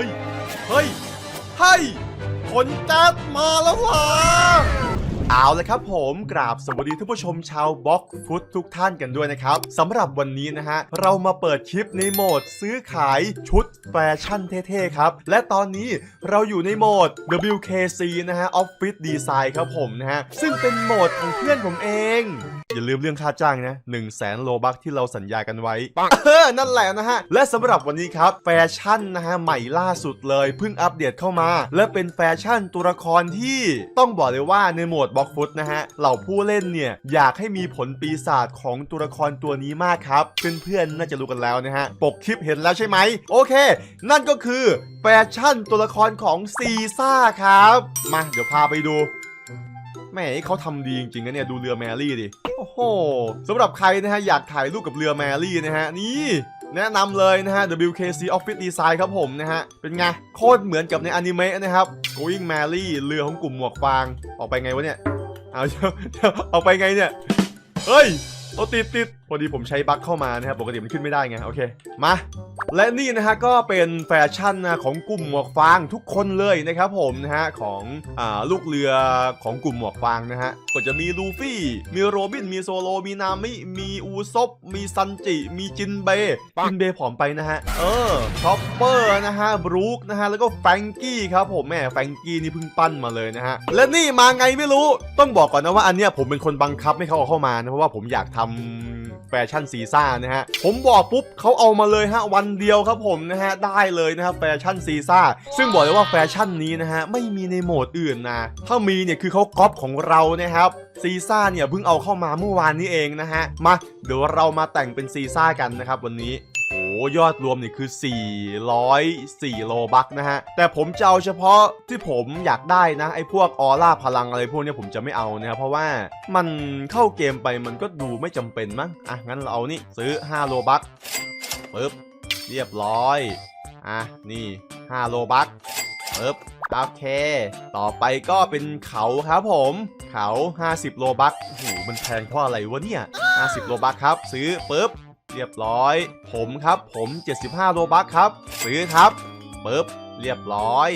ฮ้ย เฮ้ย เฮ้ยผลแจ๊ดมาแล้วว่ะ เอาเลยครับผมกราบสวัสดีท่านผู้ชมชาวบล็อกฟุตทุกท่านกันด้วยนะครับสำหรับวันนี้นะฮะ เรามาเปิดคลิปในโหมดซื้อขายชุดแฟชั่นเท่ๆครับ และตอนนี้เราอยู่ในโหมด WKC นะฮะ Office Design ครับผมนะฮะ ซึ่งเป็นโหมดของเพื่อนผมเอง อย่าลืมเรื่องค่าจ้างนะ1 0 0 0 0แสนโลบักที่เราสัญญากันไว้เออนั่นแหละนะฮะ และสำหรับวันนี้ครับแฟชั่นนะฮะใหม่ล่าสุดเลยเพิ่งอัปเดตเข้ามา และเป็นแฟชั่นตัวละครที่ต้องบอกเลยว่าในโหมดบ็อกฟุตนะฮะ เหล่าผู้เล่นเนี่ย อยากให้มีผลปีศาจของตัวละครตัวนี้มากครับ เพื่อนๆ น่าจะรู้กันแล้วนะฮะ ปกคลิปเห็นแล้วใช่ไหม โอเค นั่นก็คือแฟชั่นตัวละครของซีซ่าครับ มาเดี๋ยวพาไปดูแม่เขาทำดีจริงๆนะเนี่ยดูเรือแมรี่ดิ โอ้โหสำหรับใครนะฮะอยากถ่ายรูปกับเรือแมรี่นะฮะนี่แนะนำเลยนะฮะ WKC Office Design ครับผมนะฮะ เป็นไง โคตรเหมือนกับในอนิเมะนะครับ Going Mary เรือของกลุ่มหมวกฟาง ออกไปไงวะเนี่ย เอาเดี๋ยวเดี๋ยวเอาไปไงเนี่ยเฮ้ยเอาติดติดพอดีผมใช้บั๊กเข้ามานะครับปกติมันขึ้นไม่ได้ไงโอเคมา และนี่นะฮะก็เป็นแฟชั่นนะของกลุ่มหมวกฟางทุกคนเลยนะครับผมนะฮะของอ่าลูกเรือของกลุ่มหมวกฟางนะฮะก็จะมีลูฟี่ มีโรบิน มีโซโล มีนามิ มีอูซบมีซันจิ มีจินเบย์จินเบย์ผอมไปนะฮะ เออช็อปเปอร์นะฮะบรูคนะฮะแล้วก็แฟรงกี้ครับผมแม่แฟรงกี้นี่เพิ่งปั้นมาเลยนะฮะและนี่มาไงไม่รู้ต้องบอกก่อนนะว่าอันเนี้ยผมเป็นคนบังคับให้เขาเอาเข้ามานะเพราะว่าผมอยากทำ แฟชั่นซีซ่านะฮะผมบอกปุ๊บเขาเอามาเลยฮะวันเดียวครับผมนะฮะได้เลยนะครับแฟชั่นซีซ่าซึ่งบอกเลยว่าแฟชั่นนี้นะฮะไม่มีในโหมดอื่นนะถ้ามีเนี่ยคือเขาก๊อปของเรานะครับซีซ่าเนี่ยเพิ่งเอาเข้ามาเมื่อวานนี้เองนะฮะมาเดี๋ยวเรามาแต่งเป็นซีซ่ากันนะครับวันนี้ ยอดรวมนี่คือ 404 โลบักนะฮะ แต่ผมจะเอาเฉพาะที่ผมอยากได้นะ ไอ้พวกออร่าพลังอะไรพวกนี้ผมจะไม่เอานะครับเพราะว่ามันเข้าเกมไปมันก็ดูไม่จำเป็นมั้ง อะ งั้นเราเอานี่ซื้อ 5 โลบักปึ๊บ เรียบร้อย อะ นี่ 5 โลบักปึ๊บโอเค ต่อไปก็เป็นเขาครับผม เขา 50 โลบักโอ้โหมันแพงเพราะอะไรวะเนี่ย 50 โลบักครับ ซื้อปึ๊บ เรียบร้อย ผมครับผม 75 โลบักครับ ซื้อครับปึ๊บเรียบร้อย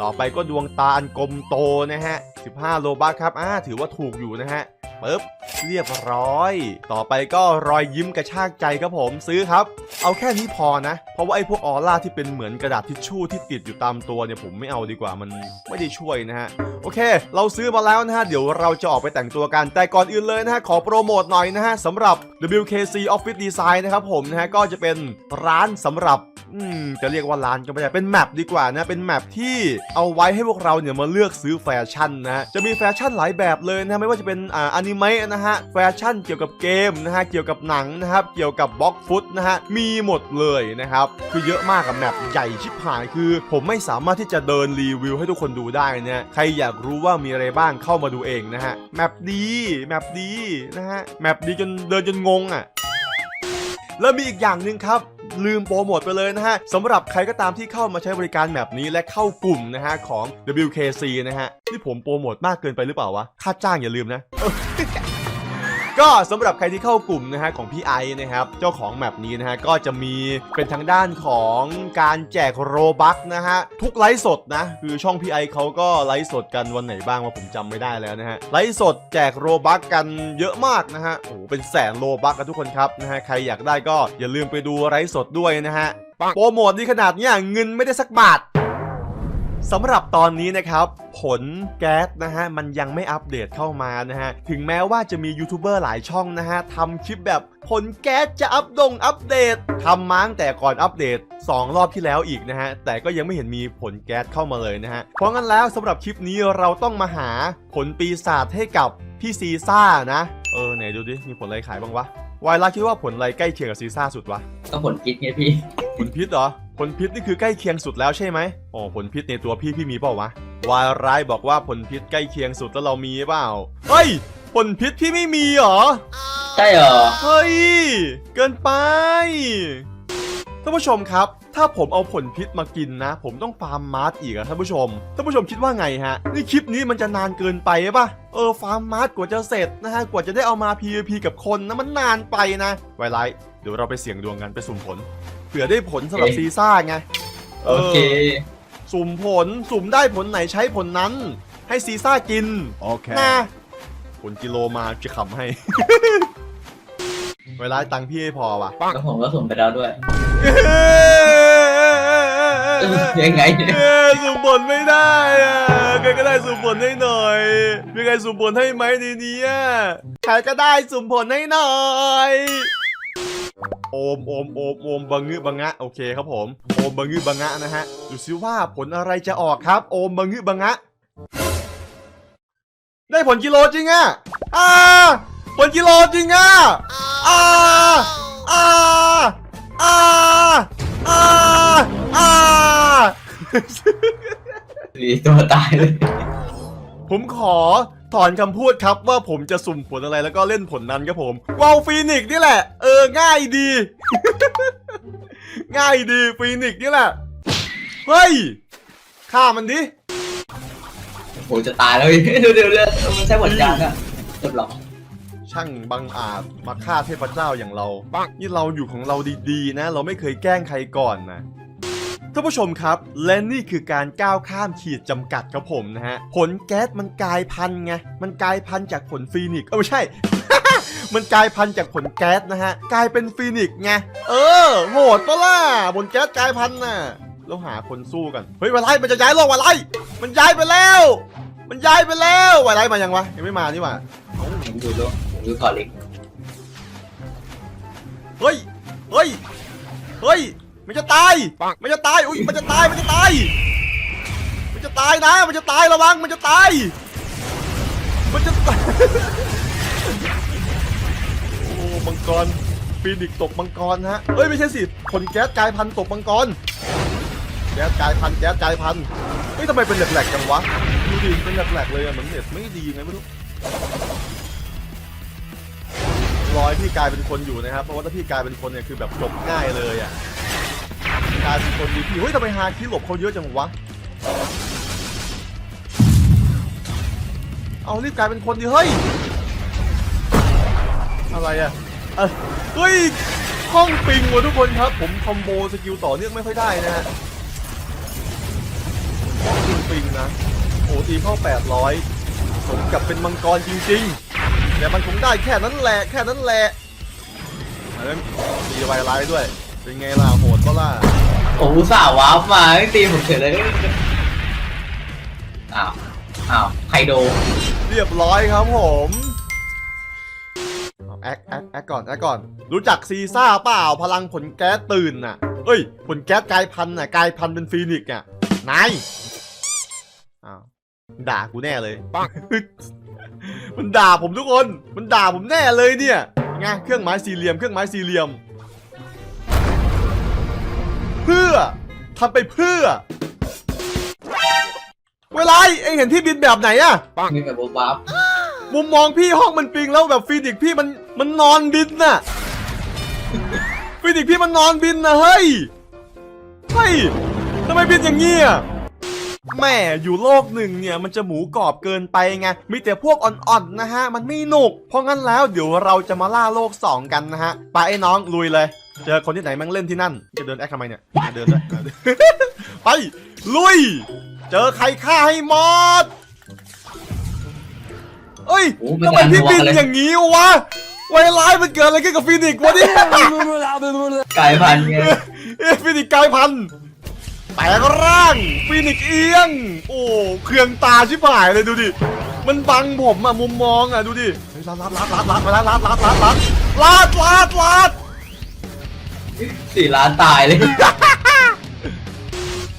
ต่อไปก็ดวงตาอันกลมโตนะฮะ 15 โลบักครับอ่าถือว่าถูกอยู่นะฮะ ปึ๊บเรียบร้อย ต่อไปก็รอยยิ้มกระชากใจครับผมซื้อครับ เอาแค่นี้พอนะ เพราะว่าไอ้พวกออร่าที่เป็นเหมือนกระดาษทิชชู่ที่ติดอยู่ตามตัวเนี่ยผมไม่เอาดีกว่ามันไม่ได้ช่วยนะฮะ โอเค เราซื้อมาแล้วนะฮะ เดี๋ยวเราจะออกไปแต่งตัวกัน แต่ก่อนอื่นเลยนะฮะ ขอโปรโมทหน่อยนะฮะสำหรับ WKC Office Design นะครับผมนะฮะก็จะเป็นร้านสำหรับ จะเรียกว่าร้านก็ไม่ได้เป็นแมปดีกว่านะ เป็นแมปที่เอาไว้ให้พวกเราเนี่ยมาเลือกซื้อแฟชั่นนะจะมีแฟชั่นหลายแบบเลยนะไม่ว่าจะเป็นอ่าอนิเมะนะฮะแฟชั่นเกี่ยวกับเกมนะฮะเกี่ยวกับหนังนะครับเกี่ยวกับบล็อกฟุตนะฮะมีหมดเลยนะครับคือเยอะมากกับแมปใหญ่ชิบหายคือ ผมไม่สามารถที่จะเดินรีวิวให้ทุกคนดูได้นะใครอยากรู้ว่ามีอะไรบ้างเข้ามาดูเองนะฮะแมปดีแมปดีนะฮะแมปดีจนเดินจนงงอะ และมีอีกอย่างหนึ่งครับลืมโปรโมทไปเลยนะฮะสำหรับใครก็ตามที่เข้ามาใช้บริการแบบนี้และเข้ากลุ่มนะฮะของ WKC นะฮะนี่ผมโปรโมทมากเกินไปหรือเปล่าวะค่าจ้างอย่าลืมนะ ก็สำหรับใครที่เข้ากลุ่มนะฮะของพี่ไอนะครับ เจ้าของแมปนี้นะฮะก็จะมีเป็นทางด้านของการแจกโรบัคนะฮะทุกไลฟ์สดนะคือช่องพี่ไอเขาก็ไลฟ์สดกันวันไหนบ้างว่าผมจำไม่ได้แล้วนะฮะไลฟ์สดแจกโรบัคกันเยอะมากนะฮะโอ้โหเป็นแสนโรบัคกันทุกคนครับนะฮะใครอยากได้ก็อย่าลืมไปดูไลฟ์สดด้วยนะฮะโปรโมทดีขนาดเนี้ยเงินไม่ได้สักบาท สำหรับตอนนี้นะครับ ผลแก๊สนะฮะมันยังไม่อัปเดตเข้ามานะฮะ ถึงแม้ว่าจะมียูทูบเบอร์หลายช่องนะฮะทำคลิปแบบผลแก๊สจะอัปดงอัปเดตทำมาตั้งแต่ก่อนอัปเดต 2 รอบที่แล้วอีกนะฮะ แต่ก็ยังไม่เห็นมีผลแก๊สเข้ามาเลยนะฮะ เพราะงั้นแล้วสำหรับคลิปนี้เราต้องมาหาผลปีศาจให้กับพี่ซีซ่านะ เออไหนดูดิมีผลอะไรขายบ้างวะวายลักคิดว่าผลอะไรใกล้เคียงกับซีซ่าสุดวะก็ผลพิษไงพี่ผลพิษเหรอ ผลพิษนี่คือใกล้เคียงสุดแล้วใช่ไหมอ๋อผลพิษในตัวพี่พี่มีเปล่าวะวายร้ายบอกว่าผลพิษใกล้เคียงสุดแล้วเรามีเปล่าเฮ้ย ผลพิษพี่ไม่มีเหรอใช่เหรอ เฮ้ย เกินไปท่านผู้ชมครับ ถ้าผมเอาผลพิษมากินนะ ผมต้องฟาร์มมาร์ทอีกอะท่านผู้ชม ท่านผู้ชมคิดว่าไงฮะ นี่คลิปนี้มันจะนานเกินไปปะเออฟาร์มมาร์ทกว่าจะเสร็จนะฮะ กว่าจะได้เอามา PVP กับคนนะมันนานไปนะไวไลท์เดี๋ยวเราไปเสี่ยงดวงกันไปสุ่มผล เผื่อได้ผลสำหรับเอ๊ะซีซ่าไง โอเค สุ่มผล สุ่มได้ผลไหนใช้ผลนั้น ให้ซีซ่ากิน Okay. นะผลกิโลมาจะขำให้ เวลาตังค์พี่ให้พอว่ะแล้วผมก็สุ่มไปแล้วด้วย ยังไงเนี่ยเอ้ยสุ่มผลไม่ได้อะใครก็ได้สุ่มผลให้หน่อย มีใครสุ่มผลให้ไหมดีเนี้ยใครก็ได้สุ่มผลให้หน่อย โอมโอมโอมโอมบังงึบังงะ โอเคครับผม โอมบังงึบังงะนะฮะ ดูซิว่าผลอะไรจะออกครับ โอมบังงึบังงะ ได้ผลกิโลจริงอะอ่าผลกิโลจริงอะอ่าอ่าอ่าอ่าอ่า มีตัวตายเลยผมขอถอนคำพูดครับว่าผมจะสุ่มผลอะไรแล้วก็เล่นผลนั้นครับผมวาวฟีนิกซ์นี่แหละ เออง่ายดี ง่ายดีฟีนิกซ์นี่แหละ เฮ้ยฆ่ามันดิ โหจะตายแล้วพี่ดูเดี๋ยวเดี๋ยวมันใช้หมดยางอะจบหรอช่างบังอาจมาฆ่าเทพเจ้าอย่างเรา นี่เราอยู่ของเราดีๆนะ เราไม่เคยแกล้งใครก่อนนะ ท่านผู้ชมครับ และนี่คือการก้าวข้ามขีดจำกัดครับผมนะฮะ ผลแก๊สมันกลายพันธุ์ไง มันกลายพันธุ์จากผลฟีนิกซ์เออไม่ใช่ มันกลายพันธุ์จากผลแก๊สนะฮะ กลายเป็นฟีนิกซ์ไง เออโหดปะล่ะผลแก๊สกลายพันธุ์น่ะเราหาคนสู้กัน เฮ้ยวะไรมันจะย้ายโลกวะไรมันย้ายไปแล้ว มันย้ายไปแล้ววะไรมายังวะ ยังไม่มานี่หว่าผมดูดูผมดูก่อนเล็ก เฮ้ย เฮ้ย เฮ้ย มันจะตาย มันจะตาย อุ้ย มันจะตาย มันจะตาย มันจะตายนะ มันจะตายระวัง มันจะตาย มันจะตาย โอ้มังกรฟีนิกตกมังกรฮะเฮ้ยไม่ใช่สิผลแก๊สกลายพันธุ์ตกมังกร แก๊สกลายพันธุ์แก๊สกลายพันธุ์เฮ้ยทำไมเป็นแหลกๆจังวะ ดูดิเป็นแหลกๆเลยอะเหมือนเน็ตไม่ดีไงไม่รู้รอยพี่กลายเป็นคนอยู่นะครับ เพราะว่าถ้าพี่กลายเป็นคนเนี่ยคือแบบจบง่ายเลยอะ กลายเป็นคนดีพี่เฮ้ยทำไมฮาคิหลบเขาเยอะจังวะเอารีบกลายเป็นคนดิเฮ้ยอะไรอะเอ้ยเฮ้ยห้องปิงวะทุกคนครับ ผมคอมโบสกิลต่อเนื่องไม่ค่อยได้นะฮะห้องปิงปิงนะโอ้ตีเข้า 800สมกับเป็นมังกรจริงๆแต่มันคงได้แค่นั้นแหละแค่นั้นแหละอันนั้นตีไวไลด้วย เป็นไงล่ะโหดก็ล่ะ โอ้อุตส่าห์วาร์ปมาไม่ตีผมเฉยเลย อ้าว อ้าวไคโด เรียบร้อยครับผมเอาแอคแอคแอคก่อนแอคก่อน รู้จักซีซ่าเปล่าพลังผลแก๊สตื่นน่ะเอ้ย ผลแก๊สกลายพันธุ์น่ะกลายพันธุ์เป็นฟีนิกซ์อะนายอ้าวด่ากูแน่เลยมันด่าผมทุกคน มันด่าผมแน่เลยเนี่ยไงเครื่องหมายสี่เหลี่ยมเครื่องหมายสี่เหลี่ยม พื่อทำไปเพื่อ เวลาเองเห็นที่บินแบบไหนอะมีแบบวาร์ปมุมมองพี่ห้องมันปิงแล้วแบบฟีนิกซ์พี่มันมันนอนบินน่ะฟีนิกซ์พี่มันนอนบินนะเฮ้ยเฮ้ยทำไมบินอย่างงี้อะแม่อยู่โลกหนึ่งเนี่ยมันจะหมูกรอบเกินไปไงมีแต่พวกอ่อนๆนะฮะ มันไม่หนุก เพราะงั้นแล้วเดี๋ยวเราจะมาล่าโลก 2 กันนะฮะ ไปไอ้น้องลุยเลย เจอคนที่ไหนแม่งเล่นที่นั่น จะเดินแอคทำไมเนี่ยเดินด้วย ไปลุย เจอใครฆ่าให้หมดเอ้ยโอ้ไม่ทำไมการพี่วาบิร์นปเลย อย่างนี้วะไวร้ายมันเกิดอะไรขึ้นกับฟีนิกซ์วะเนี่ย กลายพันธุ์ไงเอ้ยฟีนิกซ์กลายพันธุ์แปลงร่างฟีนิกซ์เอียง โอ้เครื่องตาชิบหายเลยดูดิ มันบังผมอะมุมมองอะดูดิเฮ้ยลัดลัดลัดลัดลัดไปแล้วลัดลัดลัดลัดลัดลัดลัด สี่ล้านตายเลย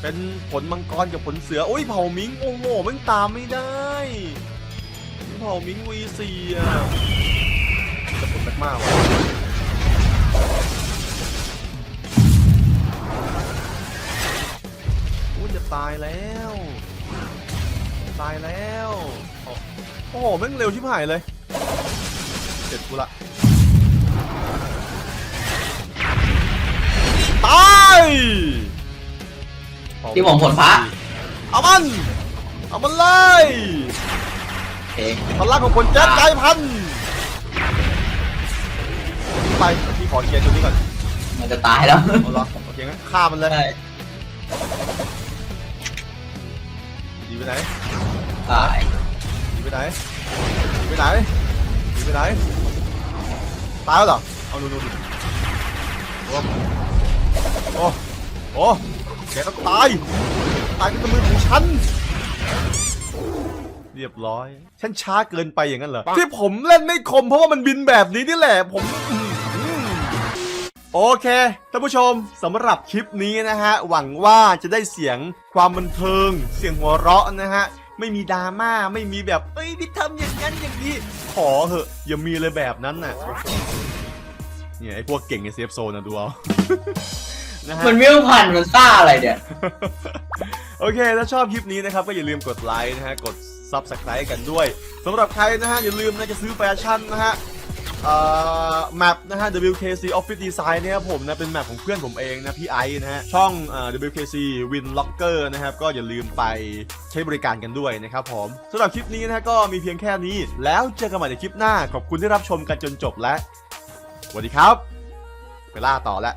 เป็นผลมังกรกับผลเสือ โอ้ยเผ่ามิงโอ้โหมันตามไม่ได้เผ่ามิงวีซีอะจะผลมากๆว่ะอู้จะตายแล้ว ตายแล้วโอ้โอ้โหแม่งเร็วชิบหายเลย เสร็จกูละ ตายที่ผมผลพระเอามัน เอามันเลยเอ๊ะพลังของผลแจ๊ดไกลพันธุ์ไปพี่ขอเคลียร์ตัวนี้ก่อนมันจะตายแล้วเอาเหรอโอเคงั้นฆ่ามันเลยใช่หนีไปไหนตายหนีไปไหนหนีไปไหนหนีไปไหนตายแล้วเหรอเอาดูดูดู โอ้โอ้โอ้แกต้องตาย ตายกับมือของฉัน เรียบร้อย ฉันช้าเกินไปอย่างนั้นเหรอ ที่ผมเล่นไม่คมเพราะว่ามันบินแบบนี้นี่แหละ ผมอื้อหือโอเคท่านผู้ชมสำหรับคลิปนี้นะฮะ หวังว่าจะได้เสียงความบันเทิง เสียงหัวเราะนะฮะ ไม่มีดราม่าไม่มีแบบเอ้ยพี่ทำอย่างนั้นอย่างนี้ ขอเหอะอย่ามีเลยแบบนั้นน่ะเนี่ยไอ้พวกเก่งในเซฟโซนนะดูเอา นะฮะ มันไม่พันมันซ่าอะไรเนี่ย โอเค ถ้าชอบคลิปนี้นะครับ ก็อย่าลืมกดไลค์นะฮะ กด Subscribe กันด้วยสำหรับใครนะฮะ อย่าลืมนะจะซื้อแฟชั่นนะฮะเอ่อแมปนะฮะ WKC Office Design เนี่ยครับผมนะ เป็นแมปของเพื่อนผมเองนะ พี่ไอซ์นะฮะ ช่องเอ่อ WKC Win Locker นะครับ ก็อย่าลืมไปใช้บริการกันด้วยนะครับผมสำหรับคลิปนี้นะฮะก็มีเพียงแค่นี้ แล้วเจอกันใหม่ในคลิปหน้า ขอบคุณที่รับชมกันจนจบและสวัสดีครับ ไปล่าต่อแล้ว